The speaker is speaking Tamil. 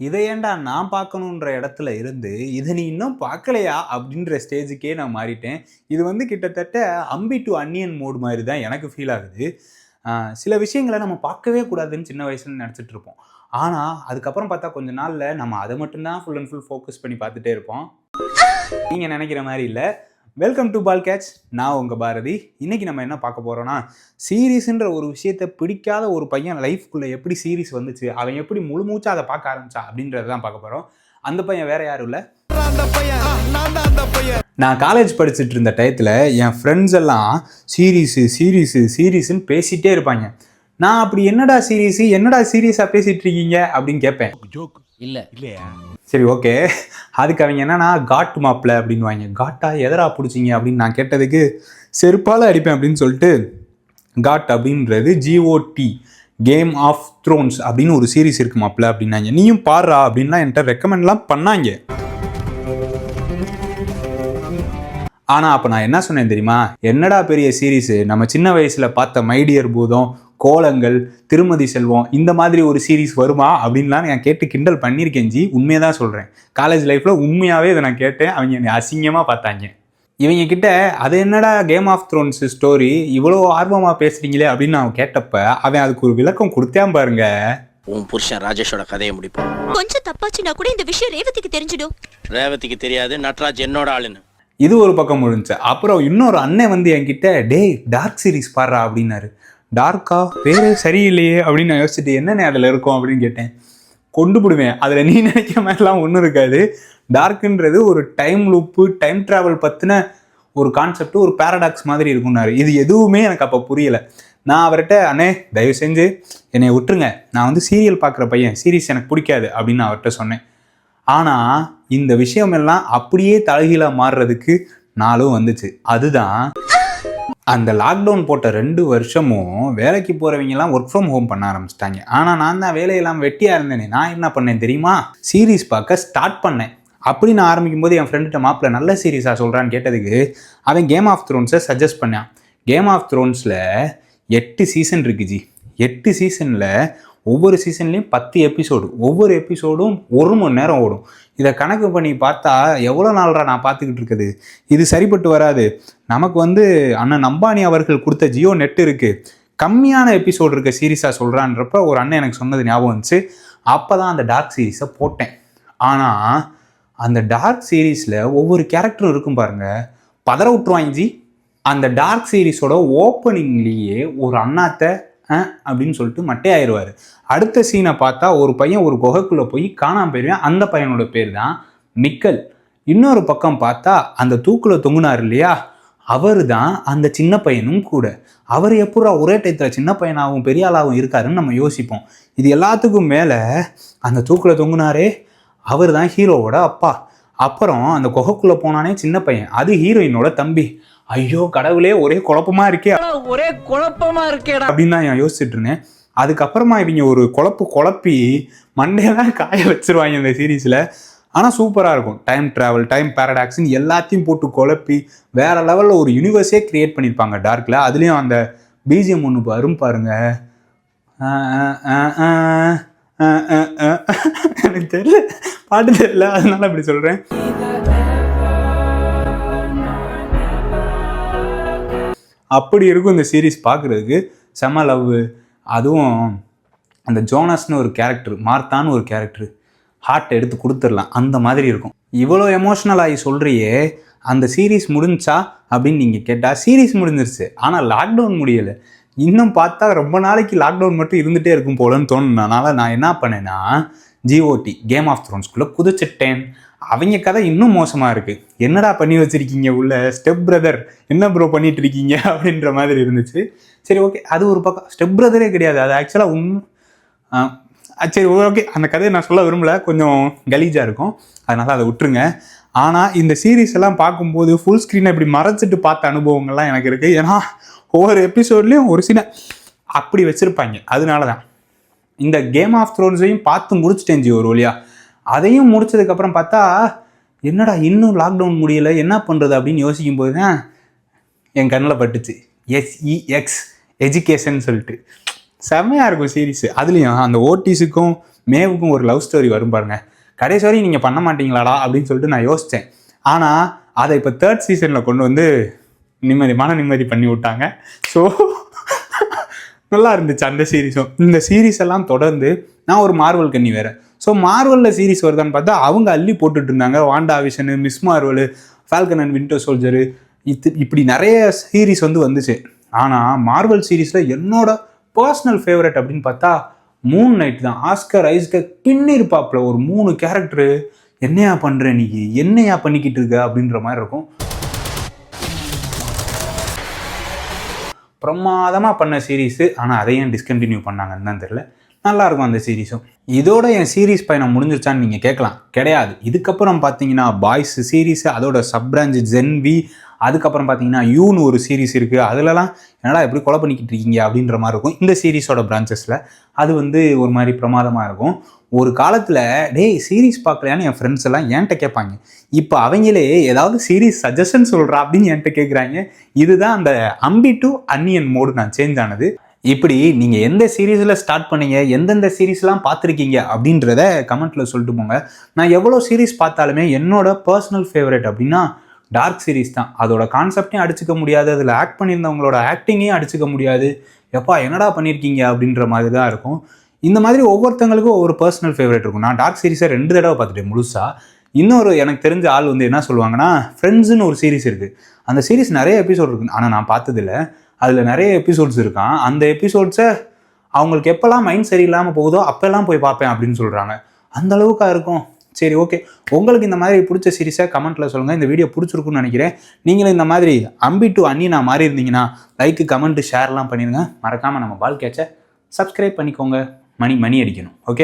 இதை ஏன்டா நான் பார்க்கணுன்ற இடத்துல இருந்து இதை நீ இன்னும் பார்க்கலையா அப்படின்ற ஸ்டேஜுக்கே நான் மாறிட்டேன். இது வந்து கிட்டத்தட்ட அம்பி டு அன்னியன் மோட் மாதிரி தான் எனக்கு ஃபீல் ஆகுது. சில விஷயங்களை நம்ம பார்க்கவே கூடாதுன்னு சின்ன வயசுல நினச்சிட்டு இருப்போம். ஆனால் அதுக்கப்புறம் பார்த்தா கொஞ்ச நாளில் நம்ம அதை மட்டும்தான் ஃபுல் அண்ட் ஃபுல் ஃபோக்கஸ் பண்ணி பார்த்துட்டே இருப்போம். நீங்கள் நினைக்கிற மாதிரி இல்லை. வெல்கம் டு பால் கேட்ச் நான் உங்கள் பாரதி. இன்னைக்கு நம்ம என்ன பார்க்க போகிறோன்னா சீரீஸ்ன்ற ஒரு விஷயத்தை பிடிக்காத ஒரு பையன் லைஃப்குள்ளே எப்படி சீரீஸ் வந்துச்சு அவன் எப்படி முழு மூச்சா அதை பார்க்க ஆரம்பிச்சா அப்படின்றத தான் பார்க்க போகிறோம் அந்த பையன் வேற யாரும் இல்லை. நான் காலேஜ் படிச்சுட்டு இருந்த டயத்தில் என் ஃப்ரெண்ட்ஸ் எல்லாம் சீரீஸு சீரீஸு சீரீஸ்ன்னு பேசிகிட்டே இருப்பாங்க. நான் அப்படி என்னடா சீரீஸ் என்னடா சீரியஸாக பேசிட்டு இருக்கீங்க அப்படின்னு கேட்பேன். இல்ல. சரி ஓகே அதுக்கு அவங்க என்னன்னா காட் மாப்பிள்ள அப்படின்வாங்க காட்டா எதரா பிடிச்சிங்க? அப்படின்னு நான் கேட்டதுக்கு செருப்பால் அடிப்பேன் அப்படின்னு சொல்லிட்டு காட் அப்படின்றது ஜிஓடி கேம் ஆஃப் த்ரோன்ஸ் அப்படின்னு ஒரு சீரிஸ் இருக்கு மாப்பிள்ள அப்படின்னாங்க. நீயும் பாடுறா அப்படின்லாம் என்கிட்ட ரெக்கமெண்ட்லாம் பண்ணாங்க. ஆனால் அப்போ நான் என்ன சொன்னேன் தெரியுமா? என்னடா பெரிய சீரிஸு நம்ம சின்ன வயசில் பார்த்த மைடியர் பூதம் கோலங்கள் திருமதி செல்வம் இந்த மாதிரி ஒரு சீரிஸ் வருமா அப்படின்லாம் நான் கேட்டு கிண்டல் பண்ணியிருக்கேன் ஜி. உண்மையை தான் சொல்கிறேன் காலேஜ் லைஃப்பில் உண்மையாகவே இதை நான் கேட்டேன். அவங்க என்னை அசிங்கமாக பார்த்தாங்க. இவங்க கிட்ட அது என்னடா கேம் ஆஃப் த்ரோன்ஸ் ஸ்டோரி இவ்வளோ ஆர்வமாக பேசுகிறீங்களே அப்படின்னு நான் கேட்டப்ப அவன் அதுக்கு ஒரு விளக்கம் கொடுத்தேன் பாருங்க. உன் புருஷன் ராஜேஷோட கதையை முடிப்போம். கொஞ்சம் தப்பாச்சுன்னா கூட இந்த விஷயம் ரேவதிக்கு தெரிஞ்சிடும். ரேவதிக்கு தெரியாது நட்ராஜ் என்னோட ஆளுன்னு. இது ஒரு பக்கம் முடிஞ்சு. அப்புறம் இன்னொரு அண்ணன் வந்து என்கிட்ட டேய் டார்க் சீரிஸ் பாடுறா அப்படின்னாரு. டார்க்கா பேரே சரியில்லையே அப்படின்னு நான் யோசிச்சுட்டு என்னென்ன அதில் இருக்கும் அப்படின்னு கேட்டேன். கொண்டு போடுவேன். அதில் நீ நினைக்கிற மாதிரிலாம் ஒன்றும் இருக்காது. டார்க்குன்றது ஒரு டைம் லூப்பு டைம் ட்ராவல் பற்றின ஒரு கான்செப்ட் ஒரு பேரடாக்ஸ் மாதிரி இருக்கும்னாரு. இது எதுவுமே எனக்கு அப்போ புரியலை. நான் அவர்கிட்ட அண்ணே தயவு செஞ்சு என்னை விட்டுருங்க. நான் வந்து சீரியல் பார்க்குற பையன். சீரியஸ் எனக்கு பிடிக்காது. அப்படின்னு நான் அவர்கிட்ட சொன்னேன். ஆனால் இந்த விஷயமெல்லாம் அப்படியே தலைகீழாக மாறுறதுக்கு நாளும் வந்துச்சு. அதுதான் அந்த லாக்டவுன் போட்ட ரெண்டு வருஷமும் வேலைக்கு போகிறவங்கலாம் ஒர்க் ஃப்ரம் ஹோம் பண்ண ஆரம்பிச்சிட்டாங்க. ஆனால் நான் தான் வேலையெல்லாம் வெட்டியாக இருந்தேனே நான் என்ன பண்ணேன் தெரியுமா? சீரீஸ் பார்க்க ஸ்டார்ட் பண்ணேன். அப்படி நான் ஆரம்பிக்கும் போது என் ஃப்ரெண்டுகிட்ட மாப்பிள்ள நல்ல சீரீஸாக சொல்கிறான்னு கேட்டதுக்கு அவன் கேம் ஆஃப் த்ரோன்ஸை சஜஸ்ட் பண்ணான். கேம் ஆஃப் த்ரோன்ஸில் எட்டு சீசன் இருக்கு ஜி. எட்டு சீசனில் ஒவ்வொரு சீசன்லேயும் பத்து எபிசோடு ஒவ்வொரு எபிசோடும் ஒரு மணி நேரம் ஓடும். இதை கணக்கு பண்ணி பார்த்தா எவ்வளோ நாள்ரா நான் பார்த்துக்கிட்டு இருக்குது? இது சரிப்பட்டு வராது. நமக்கு வந்து அண்ணன் அம்பானி அவர்கள் கொடுத்த ஜியோ நெட் இருக்குது கம்மியான எபிசோடு இருக்க சீரீஸாக சொல்கிறான்றப்ப ஒரு அண்ணன் எனக்கு சொன்னது ஞாபகம் வந்துச்சு. அப்போ தான் அந்த டார்க் சீரீஸை போட்டேன். ஆனால் அந்த டார்க் சீரீஸில் ஒவ்வொரு கேரக்டரும் இருக்கும் பாருங்கள் பதற விட்டுருவாங்க ஜி. அந்த டார்க் சீரீஸோட ஓப்பனிங்லேயே ஒரு அண்ணாத்தை அப்படின்னு சொல்லிட்டு மட்டையாயிருவார் அடுத்த சீனை பார்த்தா ஒரு பையன் ஒரு குகைக்குள்ளே போய் காணாமல் போயிருவேன். அந்த பையனோட பேர் தான் மிக்கல் இன்னொரு பக்கம் பார்த்தா அந்த தூக்குல தொங்குனார் இல்லையா? அவர் தான் அந்த சின்ன பையனும் கூட. அவர் எப்படா ஒரே டயத்தில் சின்ன பையனாகவும் பெரிய ஆளாகவும் இருக்காருன்னு நம்ம யோசிப்போம். இது எல்லாத்துக்கும் மேலே அந்த தூக்கில் தொங்குனாரே அவர் தான் ஹீரோவோட அப்பா. அப்புறம் அந்த குகைக்குள்ளே போனானே சின்ன பையன். அது ஹீரோயினோட தம்பி. ஐயோ கடவுளே ஒரே குழப்பமா இருக்கே. ஒரே குழப்பமா இருக்கேடா. அப்படின்னு தான் நான் யோசிச்சுட்டு இருந்தேன். அதுக்கப்புறமா இவங்க ஒரு குழப்பு குழப்பி மண்டையெல்லாம் காய வச்சிருவாங்க இந்த சீரீஸில். ஆனால் சூப்பராக இருக்கும். டைம் ட்ராவல் டைம் பேரடாக்ஸ்னு எல்லாத்தையும் போட்டு குழப்பி வேற லெவலில் ஒரு யூனிவர்ஸே கிரியேட் பண்ணியிருப்பாங்க டார்க்கில் அதுலேயும் அந்த பிஜிஎம் ஒன்று வரும் பாருங்க. எனக்கு தெரியல. பாட்டு தெரியல. அதனால அப்படி சொல்கிறேன் அப்படி இருக்கும் இந்த சீரிஸ் பார்க்குறதுக்கு. செம லவ் அதுவும் அந்த ஜோனஸ்னு ஒரு கேரக்டர் மார்த்தான்னு ஒரு கேரக்டர் ஹார்ட் எடுத்து கொடுத்துடலாம். அந்த மாதிரி இருக்கும். இவ்வளோ எமோஷ்னல் ஆகி சொல்கிறியே அந்த சீரீஸ் முடிஞ்சா அப்படின்னு நீங்கள் கேட்டால் சீரீஸ் முடிஞ்சிருச்சு. ஆனால் லாக்டவுன் முடியலை. இன்னும் பார்த்தா ரொம்ப நாளைக்கு லாக்டவுன் மட்டும் இருந்துகிட்டே இருக்கும் போலன்னு தோணுனனால நான் என்ன பண்ணேன்னா ஜிஓடி கேம் ஆஃப் த்ரோன்ஸ்குள்ளே குதிச்சிட்டேன். அவங்க கதை இன்னும் மோசமாக இருக்குது என்னடா பண்ணி வச்சுருக்கீங்க உள்ள? ஸ்டெப் பிரதர் என்ன ப்ரோ பண்ணிட்டு இருக்கீங்க? அப்படின்ற மாதிரி இருந்துச்சு. சரி ஓகே அது ஒரு பக்கம். ஸ்டெப் பிரதரே கிடையாது. அது ஆக்சுவலாக உண் சரி ஓகே அந்த கதையை நான் சொல்ல விரும்பலை. கொஞ்சம் கலீஜாக இருக்கும். அதனால் அதை விட்டுருங்க. ஆனால் இந்த சீரீஸ் எல்லாம் பார்க்கும்போது ஃபுல் ஸ்க்ரீனை இப்படி மறைச்சிட்டு பார்த்த அனுபவங்கள்லாம் எனக்கு இருக்குது ஏன்னா ஒவ்வொரு எபிசோட்லேயும் ஒரு சின்ன அப்படி வச்சுருப்பாங்க. அதனால தான் இந்த கேம் ஆஃப் த்ரோன்ஸையும் பார்த்து முடிச்சுட்டேன் ஜி ஒரு வழியா. அதையும் முடிச்சதுக்கப்புறம் பார்த்தா என்னடா இன்னும் லாக்டவுன் முடியலை என்ன பண்ணுறது அப்படின்னு யோசிக்கும் போது தான் என் கண்ணில் பட்டுச்சு. எஸ்இஎக்ஸ் எஜுகேஷன் சொல்லிட்டு. செம்மையாக இருக்கும் சீரிஸ் அதுலேயும் அந்த ஓடிஸுக்கும் மேவுக்கும் ஒரு லவ் ஸ்டோரி வரும் பாருங்க. கடைசி வரையும் நீங்கள் பண்ண மாட்டீங்களாடா அப்படின்னு சொல்லிட்டு நான் யோசித்தேன் ஆனால் அதை இப்போ தேர்ட் சீசனில் கொண்டு வந்து நிம்மதி மன நிம்மதி பண்ணி விட்டாங்க. ஸோ நல்லா இருந்துச்சு அந்த சீரீஸும் இந்த சீரீஸ் எல்லாம் தொடர்ந்து நான் ஒரு மார்வல் கண்ணி வேற. ஸோ மார்வலில் சீரிஸ் வருதான்னு பார்த்தா அவங்க அள்ளி போட்டுட்டு இருந்தாங்க. Wanda vision Miss Marvel Falcon and Winter Soldier இது இப்படி நிறைய சீரிஸ் வந்து வந்துச்சு. ஆனால் மார்வல் சீரிஸில் என்னோட பர்சனல் ஃபேவரட் அப்படின்னு பார்த்தா மூன் நைட் தான். ஆஸ்கர் ஐஸ்கர் பின்னிருப்பாப்புல. ஒரு மூணு கேரக்டரு என்னையா பண்ணுற நீ? என்னையா பண்ணிக்கிட்டு இருக்க? அப்படின்ற மாதிரி இருக்கும். பிரமாதமாக பண்ண சீரீஸு ஆனால் அதையும் டிஸ்கண்டினியூ பண்ணாங்கன்னு தான் தெரில நல்லாயிருக்கும் அந்த சீரீஸும். இதோட என் சீரீஸ் பயணம் முடிஞ்சிருச்சான்னு நீங்கள் கேட்கலாம். கிடையாது. இதுக்கப்புறம் பார்த்தீங்கன்னா பாய்ஸ் சீரீஸ் அதோட சப் பிரான்ச் ஜென் வி அதுக்கப்புறம் பார்த்தீங்கன்னா யூன்னு ஒரு சீரீஸ் இருக்குது அதுலலாம் என்னடா எப்படி கொலை பண்ணிக்கிட்டு இருக்கீங்க அப்படின்ற மாதிரி இருக்கும். இந்த சீரீஸோட பிரான்ச்சஸில் அது வந்து ஒரு மாதிரி பிரமாதமாக இருக்கும். ஒரு காலத்தில் டேய் சீரீஸ் பார்க்கலையான்னு என் ஃப்ரெண்ட்ஸ் எல்லாம் என்கிட்ட கேட்பாங்க. இப்போ அவங்களே ஏதாவது சீரீஸ் சஜஷன் சொல்கிறா அப்படின்னு என்கிட்ட கேட்குறாங்க. இதுதான் அந்த அம்பி டு அன்னியன் மோடு நான் சேஞ்ச் ஆனது. இப்படி நீங்கள் எந்த சீரீஸில் ஸ்டார்ட் பண்ணீங்க எந்தெந்த சீரீஸ்லாம் பார்த்துருக்கீங்க அப்படின்றத கமெண்ட்டில் சொல்லிட்டு போங்க. நான் எவ்வளோ சீரீஸ் பார்த்தாலுமே என்னோட பர்சனல் ஃபேவரட் அப்படின்னா டார்க் சீரீஸ் தான். அதோட கான்செப்டையும் அடிச்சுக்க முடியாது அதில் ஆக்ட் பண்ணியிருந்தவங்களோட ஆக்டிங்கையும் அடிச்சுக்க முடியாது. எப்பா என்னடா பண்ணியிருக்கீங்க அப்படின்ற மாதிரி தான் இருக்கும். இந்த மாதிரி ஒவ்வொருத்தங்களுக்கும் ஒவ்வொரு பர்சனல் ஃபேவரட் இருக்கும். நான் டார்க் சீரிஸை ரெண்டு தடவை பார்த்துட்டேன் முழுசா. இன்னொரு எனக்கு தெரிஞ்ச ஆள் வந்து என்ன சொல்லுவாங்கன்னா ஃப்ரெண்ட்ஸுன்னு ஒரு சீரிஸ் இருக்குது அந்த சீரிஸ் நிறைய எபிசோட் இருக்குது ஆனால் நான் பார்த்ததில்ல. அதில் நிறைய எபிசோட்ஸ் இருக்கான். அந்த எபிசோட்ஸை அவங்களுக்கு எப்போல்லாம் மைண்ட் சரியில்லாமல் போகுதோ அப்போல்லாம் போய் பார்ப்பேன் அப்படின்னு சொல்கிறாங்க அந்த அளவுக்கா இருக்கும். சரி ஓகே உங்களுக்கு இந்த மாதிரி பிடிச்ச சீரிஸை கமெண்ட்டில் சொல்லுங்கள் இந்த வீடியோ பிடிச்சிருக்குன்னு நினைக்கிறேன். நீங்களும் இந்த மாதிரி அம்பி டு அண்ணி நான் மாறி இருந்தீங்கன்னா லைக்கு கமெண்ட்டு ஷேர்லாம் பண்ணிடுங்க மறக்காமல் நம்ம பால் கேட்ச சப்ஸ்கிரைப் பண்ணிக்கோங்க. மணி மணி அடிக்கணும். ஓகே